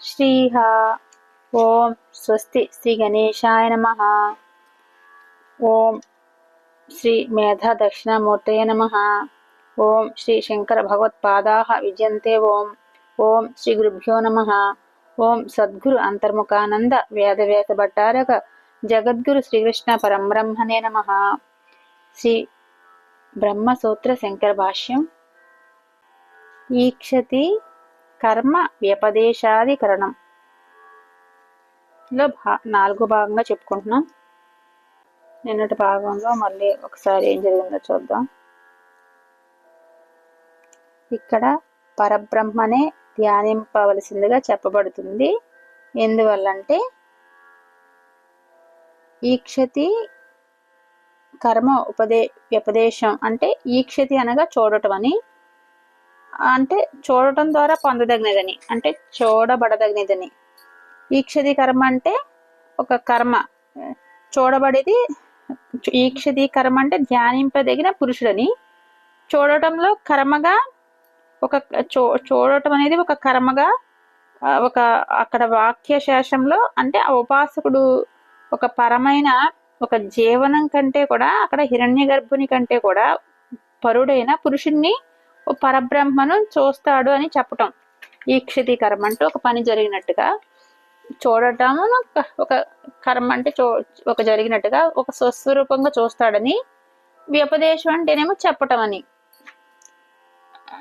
శ్రీహ ఓం స్వస్తి శ్రీ గణేశాయ నమ. ఓం శ్రీ మేధా దక్షిణామూర్తయ నమ. ఓం శ్రీ శంకర భగవత్పాదా విజయంతే ఓం. ఓం శ్రీ గురుభ్యో నమ. ఓం సద్గురు అంతర్ముఖానంద వేదవేద భట్టారక జగద్గురు శ్రీకృష్ణ పరంబ్రహ్మణే నమ. శ్రీ బ్రహ్మసూత్ర శంకర భాష్యం. ఈక్షతి కర్మ వ్యపదేశాధికరణం. లో భా నాలుగో భాగంగా చెప్పుకుంటున్నాం. నిన్నటి భాగంలో మళ్ళీ ఒకసారి ఏం జరిగిందో చూద్దాం. ఇక్కడ పరబ్రహ్మనే ధ్యానింపవలసిందిగా చెప్పబడుతుంది. ఎందువల్లంటే ఈక్షతి కర్మ ఉపదే వ్యపదేశం అంటే ఈక్షతి అనగా చూడటం అని అంటే చూడటం ద్వారా పొందదగినదని అంటే చూడబడదగినదని. ఈక్షది కర్మ అంటే ఒక కర్మ. చూడబడేది ఈక్షది కర్మ అంటే ధ్యానింపదగిన పురుషుడని. చూడటంలో కర్మగా ఒక చూ చూడటం అనేది ఒక కర్మగా ఒక అక్కడ వాక్య శేషంలో అంటే ఆ ఉపాసకుడు ఒక పరమైన ఒక జీవనం కంటే కూడా అక్కడ హిరణ్య గర్భుని కంటే కూడా పరుడైన పురుషుణ్ణి పరబ్రహ్మను చూస్తాడు అని చెప్పటం. ఈక్షితి కర్మ అంటే ఒక పని జరిగినట్టుగా చూడటం ఒక కర్మ అంటే చూ ఒక జరిగినట్టుగా ఒక స్వస్వరూపంగా చూస్తాడని వ్యపదేశం అంటేనేమో చెప్పటం అని.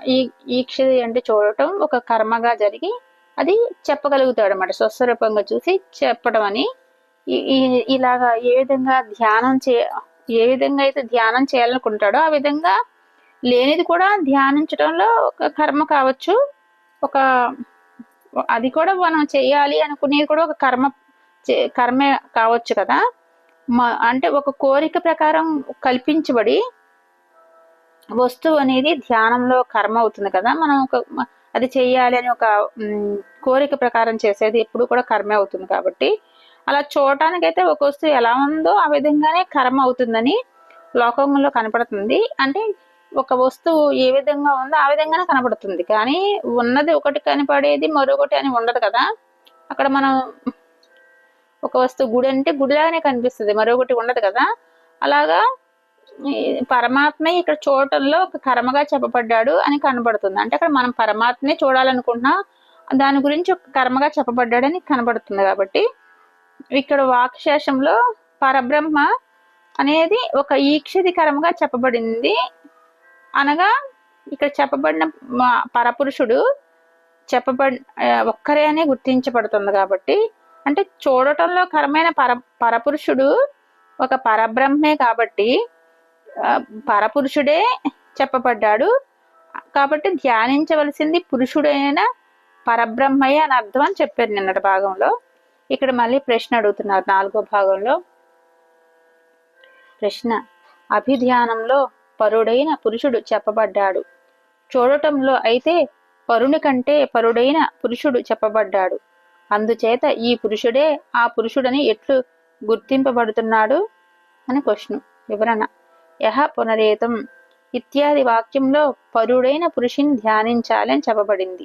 ఈ ఈక్షతి అంటే చూడటం ఒక కర్మగా జరిగి అది చెప్పగలుగుతాడు అన్నమాట స్వస్వరూపంగా చూసి చెప్పడం అని. ఇలాగా ఏ విధంగా ధ్యానం చే ఏ విధంగా అయితే ధ్యానం చేయాలనుకుంటాడో ఆ విధంగా లేనిది కూడా ధ్యానించడంలో ఒక కర్మ కావచ్చు. ఒక అది కూడా మనం చేయాలి అనుకునేది కూడా ఒక కర్మ కర్మే కావచ్చు కదా. మ- అంటే ఒక కోరిక ప్రకారం కల్పించబడి వస్తువు అనేది ధ్యానంలో కర్మ అవుతుంది కదా. మనం ఒక అది చేయాలి అని ఒక కోరిక ప్రకారం చేసేది ఎప్పుడు కూడా కర్మే అవుతుంది కాబట్టి. అలా చూడటానికైతే ఒక వస్తువు ఎలా ఉందో ఆ విధంగానే కర్మ అవుతుందని లోకంలో కనపడుతుంది. అంటే ఒక వస్తువు ఏ విధంగా ఉందో ఆ విధంగానే కనపడుతుంది కానీ ఉన్నది ఒకటి కనపడేది మరొకటి అని ఉండదు కదా. అక్కడ మనం ఒక వస్తువు గుడి అంటే గుడిలాగానే కనిపిస్తుంది మరొకటి ఉండదు కదా. అలాగా పరమాత్మే ఇక్కడ చూడటంలో ఒక కర్మగా చెప్పబడ్డాడు అని కనబడుతుంది. అంటే అక్కడ మనం పరమాత్మే చూడాలనుకుంటున్నా దాని గురించి ఒక కర్మగా చెప్పబడ్డాడు అని కనబడుతుంది కాబట్టి ఇక్కడ వాక్శేషంలో పరబ్రహ్మ అనేది ఒక ఈక్షది కర్మగా చెప్పబడింది. అనగా ఇక్కడ చెప్పబడిన పరపురుషుడు చెప్పబడి ఒక్కరే అని గుర్తించబడుతుంది కాబట్టి అంటే చూడటంలో కరమైన పర పరపురుషుడు ఒక పరబ్రహ్మే కాబట్టి పరపురుషుడే చెప్పబడ్డాడు. కాబట్టి ధ్యానించవలసింది పురుషుడైన పరబ్రహ్మయ్య అని అర్థం అని చెప్పారు నిన్నటి భాగంలో. ఇక్కడ మళ్ళీ ప్రశ్న అడుగుతున్నారు నాలుగో భాగంలో. ప్రశ్న అభిధ్యానంలో పరుడైన పురుషుడు చెప్పబడ్డాడు. చూడటంలో అయితే పరుని కంటే పరుడైన పురుషుడు చెప్పబడ్డాడు. అందుచేత ఈ పురుషుడే ఆ పురుషుడని ఎట్లు గుర్తింపబడుతున్నాడు? అని క్వశ్చన్ వివరణ. యహ పునరేతం. ఇత్యాది వాక్యంలో పరుడైన పురుషుని ధ్యానించాలని చెప్పబడింది.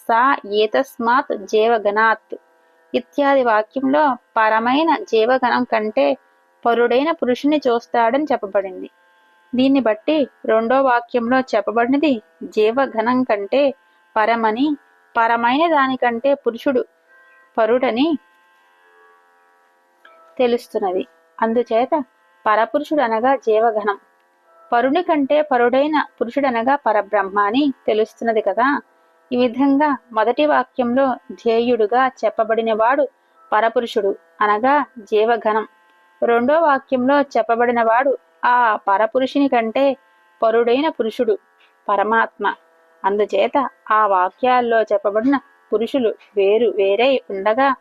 సా ఏతస్మాత్ జీవగణాత్. ఇత్యాది వాక్యంలో పరమైన జీవగణం కంటే పరుడైన పురుషుని చూస్తాడని చెప్పబడింది. దీన్ని బట్టి రెండో వాక్యంలో చెప్పబడినది జీవఘనం కంటే పరమని పరమైన దానికంటే పురుషుడు పరుడని తెలుస్తున్నది. అందుచేత పరపురుషుడు అనగా జీవఘనం పరుని కంటే పరుడైన పురుషుడు అనగా పరబ్రహ్మ అని తెలుస్తున్నది కదా. ఈ విధంగా మొదటి వాక్యంలో ధ్యేయుడుగా చెప్పబడినవాడు పరపురుషుడు అనగా జీవఘనం రెండో వాక్యంలో చెప్పబడినవాడు ఆ పరపురుషుని కంటే పరుడైన పురుషుడు పరమాత్మ. అందుచేత ఆ వాక్యాల్లో చెప్పబడిన పురుషులు వేరు వేరే ఉండగా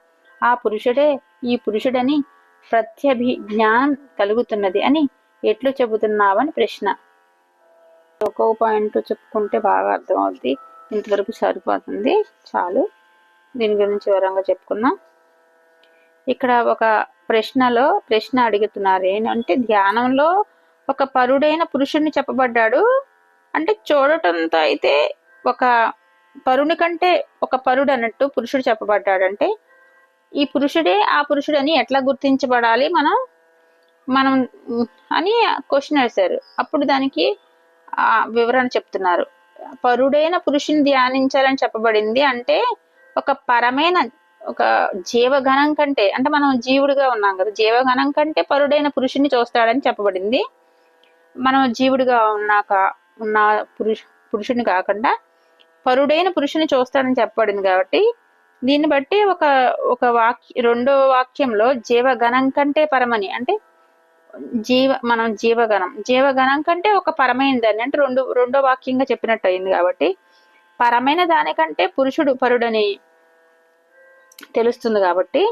ఆ పురుషుడే ఈ పురుషుడని ప్రత్యభిజ్ఞానం కలుగుతున్నది అని ఎట్లు చెబుతున్నావని ప్రశ్న. ఒక్కొక్క పాయింట్ చెప్పుకుంటే బాగా అర్థమవుద్ది. ఇంతవరకు సరిపోతుంది. చాలు. దీని గురించి వివరంగా చెప్పుకుందాం. ఇక్కడ ఒక ప్రశ్నలో ప్రశ్న అడుగుతున్నారు. ఏంటంటే ధ్యానంలో ఒక పరుడైన పురుషుడిని చెప్పబడ్డాడు. అంటే చూడటంతో అయితే ఒక పరుని కంటే ఒక పరుడు అన్నట్టు పురుషుడు చెప్పబడ్డాడంటే ఈ పురుషుడే ఆ పురుషుడని ఎట్లా గుర్తించబడాలి మనం? మనం అని క్వశ్చన్ వేశారు. అప్పుడు దానికి ఆ వివరణ చెప్తున్నారు. పరుడైన పురుషుని ధ్యానించాలని చెప్పబడింది అంటే ఒక పరమైన ఒక జీవగణం కంటే అంటే మనం జీవుడిగా ఉన్నాం కదా జీవగణం కంటే పరుడైన పురుషుని చూస్తాడని చెప్పబడింది. మనం జీవుడిగా ఉన్నాక ఉన్న పురుష పురుషుని కాకుండా పరుడైన పురుషుని చూస్తాడని చెప్పబడింది కాబట్టి దీన్ని బట్టి ఒక ఒక వాక్య రెండో వాక్యంలో జీవగణం కంటే పరమని అంటే జీవ మనం జీవగణం జీవగణం కంటే ఒక పరమైన దాన్ని అంటే రెండు రెండో వాక్యంగా చెప్పినట్టు అయింది కాబట్టి పరమైన దానికంటే పురుషుడు పరుడని తెలుస్తుంది కాబట్టి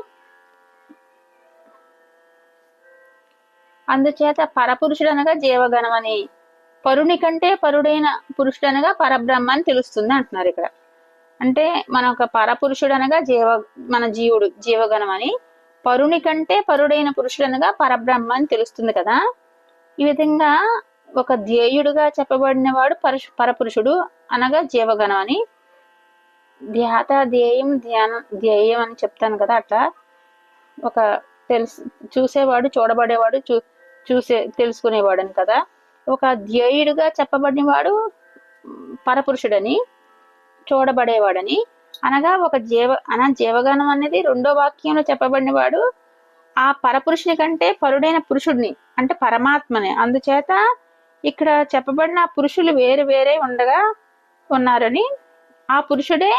అందుచేత పరపురుషుడు అనగా జీవగణం అని పరుని కంటే పరుడైన పురుషుడు అనగా పరబ్రహ్మ అని తెలుస్తుంది అంటున్నారు ఇక్కడ. అంటే మన ఒక పరపురుషుడు అనగా జీవ మన జీవుడు జీవగణం అని పరుని కంటే పరుడైన పురుషుడు అనగా పరబ్రహ్మ అని తెలుస్తుంది కదా. ఈ విధంగా ఒక ధ్యేయుడుగా చెప్పబడిన వాడు పరుషు పరపురుషుడు అనగా జీవగణం అని ధ్యాత ధ్యేయం ధ్యానం ధ్యేయం అని చెప్తాను కదా అట్లా. ఒక తెలుసు చూసేవాడు చూడబడేవాడు చూ చూసే తెలుసుకునేవాడని కదా. ఒక ధ్యేయుడుగా చెప్పబడినవాడు పరపురుషుడని చూడబడేవాడని. అనగా ఒక జీవ అన జీవగణం అనేది రెండో వాక్యంలో చెప్పబడినవాడు ఆ పరపురుషుని కంటే పరుడైన పురుషుడిని అంటే పరమాత్మని. అందుచేత ఇక్కడ చెప్పబడిన పురుషులు వేరు వేరే ఉండగా ఉన్నారని. ఆ పురుషుడే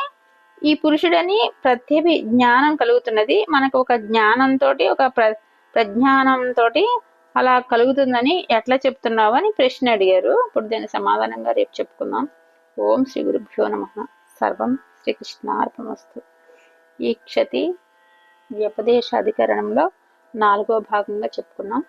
ఈ పురుషుడని ప్రత్యేక జ్ఞానం కలుగుతున్నది. మనకు ఒక జ్ఞానంతో ఒక ప్ర ప్రజ్ఞానంతో అలా కలుగుతుందని ఎట్లా చెప్తున్నావు అని ప్రశ్న అడిగారు. ఇప్పుడు దీని సమాధానంగా రేపు చెప్పుకుందాం. ఓం శ్రీ గురుభ్యో నమ. సర్వం శ్రీకృష్ణార్పణమస్తు. ఈ క్షతి వ్యపదేశ అధికరణంలో నాలుగో భాగంగా చెప్పుకున్నాం.